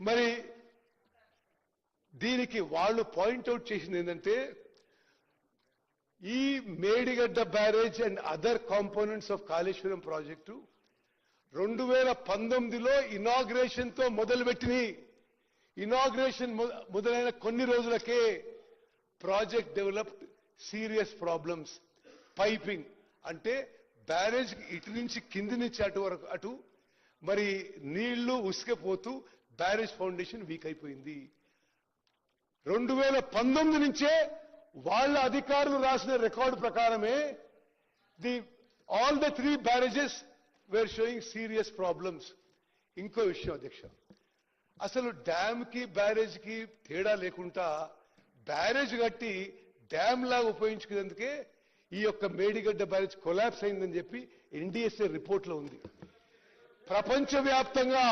మరి దీనికి వాళ్ళు పాయింట్అవుట్ చేసింది ఏంటంటే ఈ Medigadda barrage and other components of Kaleshwaram project రెండు వేల పంతొమ్మిదిలో ఇనాగ్రేషన్తో మొదలుపెట్టినవి ఇనాగ్రేషన్ మొదలైన కొన్ని రోజులకే project developed serious problems piping అంటే బ్యారేజ్ ఇటు నుంచి కింది నుంచి అటు వరకు అటు మరి నీళ్ళు ఉసుకపోతూ బ్యారేజ్ ఫౌండేషన్ వీక్ అయిపోయింది. రెండు వేల పంతొమ్మిది నుంచే వాళ్ళ అధికారులు రాసిన రికార్డు ప్రకారమే the all the three barrages were showing serious problems ఇంకో విషయం అధ్యక్ష అసలు డ్యామ్కి బ్యారేజ్కి తేడా లేకుండా బ్యారేజ్ కట్టి డ్యామ్ లాగా ఉపయోగించుకునేందుకే ఈ యొక్క మేడిగడ్డ బ్యారేజ్ కొలాప్స్ అయిందని చెప్పి ఎన్డీఎస్ఏ రిపోర్ట్లో ఉంది. ప్రపంచవ్యాప్తంగా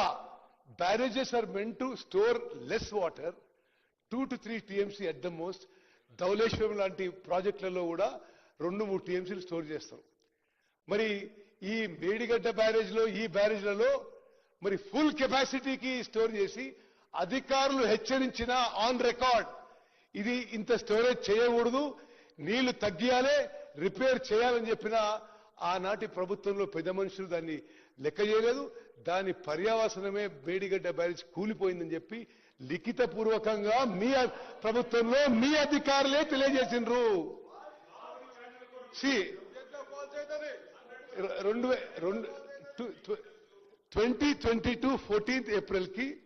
barrages are meant to store less water two to three TMC at the most Dhavaleswaram లాంటి ప్రాజెక్టులలో కూడా రెండు మూడు టీఎంసీలు స్టోర్ చేస్తారు మరి ఈ మేడిగడ్డ బ్యారేజ్లో ఈ బ్యారేజ్లలో మరి ఫుల్ కెపాసిటీకి స్టోర్ చేసి అధికారులు హెచ్చరించిన ఆన్ రికార్డ్ ఇది ఇంత స్టోరేజ్ చేయకూడదు. నీళ్ళు తగ్గియాలే రిపేర్ చేయాలని చెప్పిన ఆనాటి ప్రభుత్వంలో పెద్ద మనుషులు దాన్ని లెక్క చేయలేదు. దాని పర్యావసనమే బేడిగడ్డ బ్యారేజ్ కూలిపోయిందని చెప్పి లిఖిత పూర్వకంగా మీ ప్రభుత్వంలో మీ అధికారులే తెలియజేసిండ్రు. సి రెండు రెండు ట్వంటీ ట్వంటీ టూ ఫోర్టీన్త్ ఏప్రిల్కి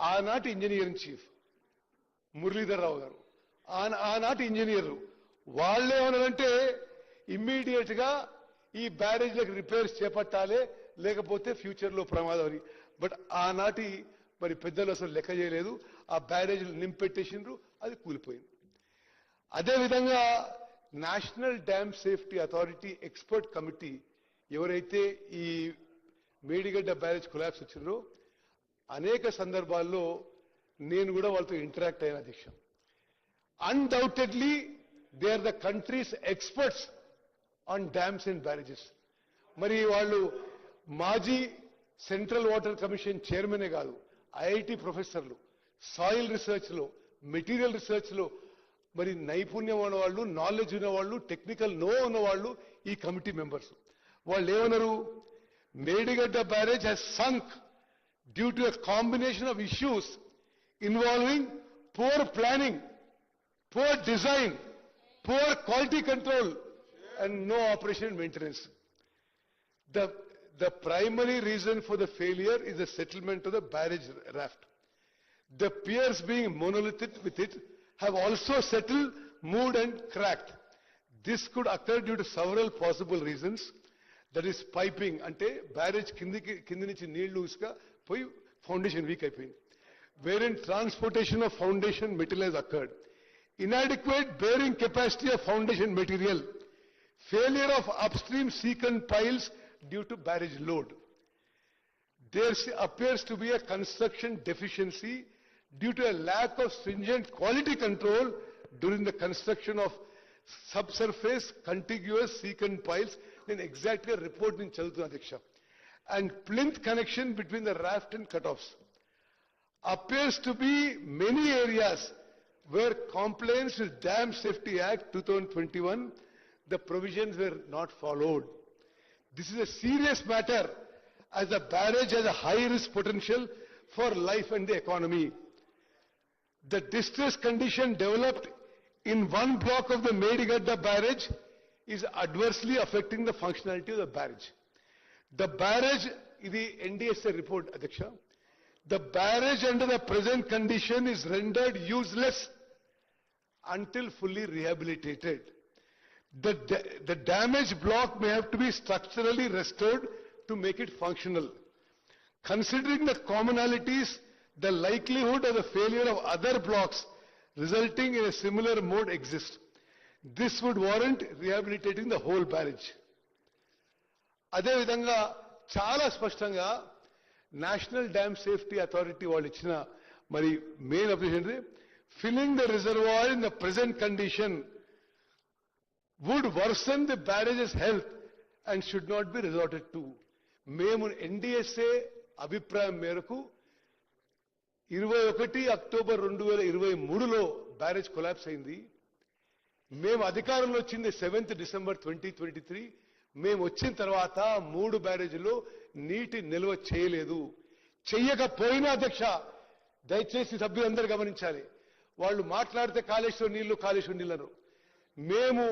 ఆనాటి ఇంజనీరింగ్ చీఫ్ మురళీధర్ రావు గారు. ఆన- ఆనాటి ఇంజనీర్ వాళ్ళేమన్నారంటే ఇమ్మీడియట్గా ఈ బ్యారేజ్లకు రిపేర్స్ చేపట్టాలి లేకపోతే ఫ్యూచర్లో ప్రమాదం అని. బట్ ఆనాటి మరి పెద్దలు అసలు లెక్క చేయలేదు. ఆ బ్యారేజ్లు నింపెట్టేసిండ్రు అది కూలిపోయింది. అదేవిధంగా national dam safety authority expert committee ఎవరైతే ఈ మేడిగడ్డ బ్యారేజ్ కొలాబ్స్ వచ్చిందో అనేక సందర్భాల్లో నేను కూడా వాళ్ళతో ఇంటరాక్ట్ అయిన అధ్యక్షం undoubtedly they are the country's experts on dams and barrages మరి వాళ్ళు మాజీ సెంట్రల్ వాటర్ కమిషన్ చైర్మనే కాదు ఐఐటి ప్రొఫెసర్లు సాయిల్ రీసెర్చ్లో మెటీరియల్ రీసెర్చ్లో మరి నైపుణ్యం ఉన్న వాళ్ళు నాలెడ్జ్ ఉన్న వాళ్ళు టెక్నికల్ నో ఉన్నవాళ్ళు ఈ కమిటీ మెంబర్స్ వాళ్ళు ఏమన్నారు? Medigadda barrage has sunk due to combination of issues involving involving planning planning, design design, quality control and no operation maintenance. The, the primary reason for the failure is the settlement of the barrage raft. The piers being monolithic with it have also settled, moved and cracked. This could occur due to several possible reasons. That is piping అంటే barrage కిందికి కింది నుంచి నీళ్లు ఉసుక పోయి foundation week అయిపోయింది wherein transportation of foundation material occurred inadequate bearing capacity of foundation material, failure of upstream secant piles due to barrage load. There appears to be a construction deficiency due to a lack of stringent quality control during the construction of subsurface contiguous secant piles. Then exactly a report in Chalutuna Diksha. And plinth connection between the raft and cutoffs appears to be many areas where compliance with Dam Safety Act 2021 the provisions were not followed. This is a serious matter as the barrage has a high risk potential for life and the economy. The distress condition developed in one block of the Medigadda barrage is adversely affecting the functionality of the barrage. The barrage, the NDSA report, Adhiksha, the barrage under the present condition is rendered useless until fully rehabilitated. The, da- the damaged block may have to be structurally restored to make it functional. Considering the commonalities, the likelihood of the failure of other blocks resulting in a similar mode exists. This would warrant rehabilitating the whole barrage. అదేవిధంగా చాలా స్పష్టంగా national dam safety authority వాళ్ళు ఇచ్చిన మరి main application filling the reservoir in the present condition Would worsen the barrages health and should not be resorted to మేము NDSA అభిప్రాయం మేరకు ఇరవై ఒకటి అక్టోబర్ రెండు వేల ఇరవై మూడులో బ్యారేజ్ కొలాప్స్ అయింది. మేము అధికారంలో వచ్చింది seventh December twenty twenty three. మేము వచ్చిన తర్వాత మూడు బ్యారేజీలో నీటి నిల్వ చేయలేదు. చెయ్యకపోయినా అధ్యక్ష దయచేసి సభ్యులందరూ గమనించాలి. వాళ్ళు మాట్లాడితే కాళేశ్వరం నీళ్ళు కాళేశ్వరం నీళ్ళను మేము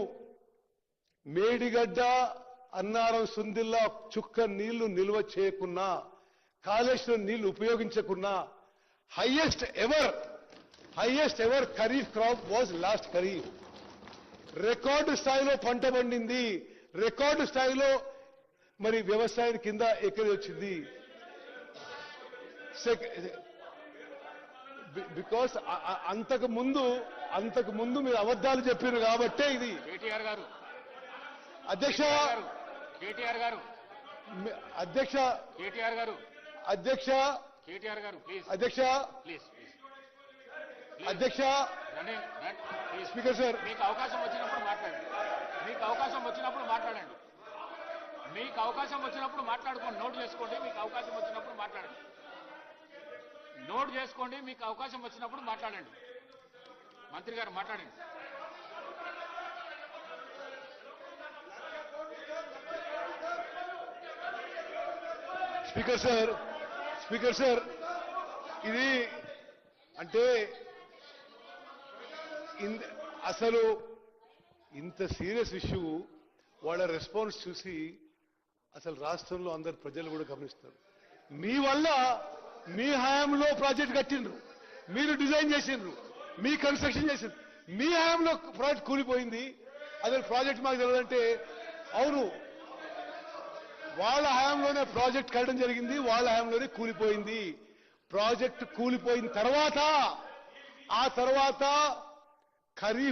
మేడిగడ్డ అన్నారం సుందిల్లా చుక్క నీళ్ళు నిల్వ చేయకున్నా కాళేశ్వరం నీళ్ళు ఉపయోగించకున్నా highest ever highest ever kharif crop was last kharif. Record స్థాయిలో పంట పండింది. రికార్డు స్థాయిలో మరి వ్యవసాయం కింద ఎక్కడి వచ్చింది? బికాస్ అంతకు ముందు అంతకు ముందు మీరు అబద్ధాలు చెప్పారు కాబట్టే ఇది. కేటీఆర్ గారు అధ్యక్ష గారు కేటీఆర్ గారు. అధ్యక్ష కేటీఆర్ గారు. అధ్యక్ష కేటీఆర్ గారు ప్లీజ్ అధ్యక్ష ప్లీజ్ అధ్యక్ష స్పీకర్ సార్. మీకు అవకాశం వచ్చినప్పుడు మాట్లాడండి. మీకు అవకాశం వచ్చినప్పుడు మాట్లాడండి. మీకు అవకాశం వచ్చినప్పుడు మాట్లాడుకోండి. నోట్ చేసుకోండి మీకు అవకాశం వచ్చినప్పుడు మాట్లాడండి. నోట్ చేసుకోండి మీకు అవకాశం వచ్చినప్పుడు మాట్లాడండి. మంత్రి గారు మాట్లాడండి. స్పీకర్ సార్ స్పీకర్ సార్ ఇది అంటే ఇన్- అసలు ఇంత సీరియస్ ఇష్యూ వాళ్ళ రెస్పాన్స్ చూసి అసలు రాష్ట్రంలో అందరు ప్రజలు కూడా గమనిస్తారు మీ వల్ల మీ హయాంలో ప్రాజెక్ట్ కట్టిండ్రు మీరు డిజైన్ చేసిండ్రు మీ కన్స్ట్రక్షన్ చేసిండ్రు మీ హయాంలో ప్రాజెక్ట్ కూలిపోయింది అసలు ప్రాజెక్ట్ మాకు తెలియదంటే అవును వాళ్ళ హయాంలోనే ప్రాజెక్ట్ కట్టడం జరిగింది వాళ్ళ హయాంలోనే కూలిపోయింది. ప్రాజెక్ట్ కూలిపోయిన తర్వాత ఆ తర్వాత ఖరీఫ్